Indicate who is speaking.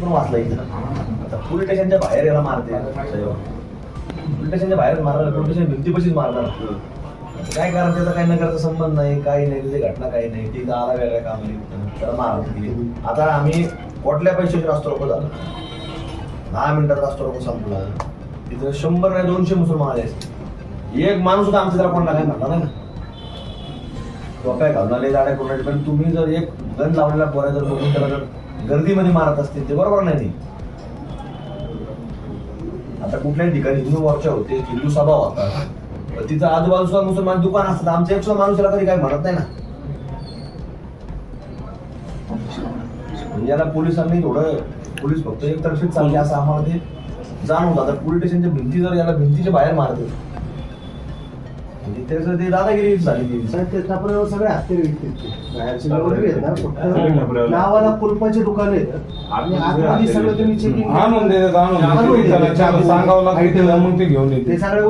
Speaker 1: पण वाचला इथं. आता पोलीस स्टेशनच्या बाहेर याला मारते. पोलीस स्टेशनच्या बाहेर मारणार पोलीस स्टेशन भिंतीपाशीच मारणार. काय कारण त्याचा काही न करायचा संबंध नाही. काही नाही तिथे घटना काही नाही. ती आला वेगळ्या कामाला त्याला मारत आता आम्ही कोटल्या पैशाची रास्ता रोखो झालं. दहा मिनिटात रास्ता रोखो संपला. तिथं शंभर नाही दोनशे मुसलमान आले असते. एक माणूस सुद्धा आमच्या जरा कोणाला काय म्हणला नाही ना. घालणार घालून आले गाड्या कोणाचे पण तुम्ही जर एक गन लावलेला पोरा जर बघून त्याला जर गर्दीमध्ये मारत असतील ते बरोबर नाही ते. आता कुठल्याही ठिकाणी हिंदू मोर्चा होते हिंदू सभा होता पण तिथं आजूबाजूला मुसलमान दुकान असतात आमच्या एक सुद्धा माणूस याला काही म्हणत नाही ना म्हणजे याला पोलिसांनी थोडं पोलीस फक्त एक तर्फीच चालले असं आम्हाला ते जाणवतं आता पोलीस स्टेशनच्या भिंती जर याला भिंतीच्या बाहेर मारते म्हणजे त्याचं ते दादागिरी झाली ती
Speaker 2: टपऱ्यावर सगळे हत्यारे विकतात ते. बाहेरचे लोक फक्त. नावाला कुलपाचे दुकान आहेत. आणि आतमध्ये सगळं तुम्ही चेकिंग
Speaker 3: आणून देतात आणून सांगावं लागतं मग ते घेऊन येते.
Speaker 2: सगळे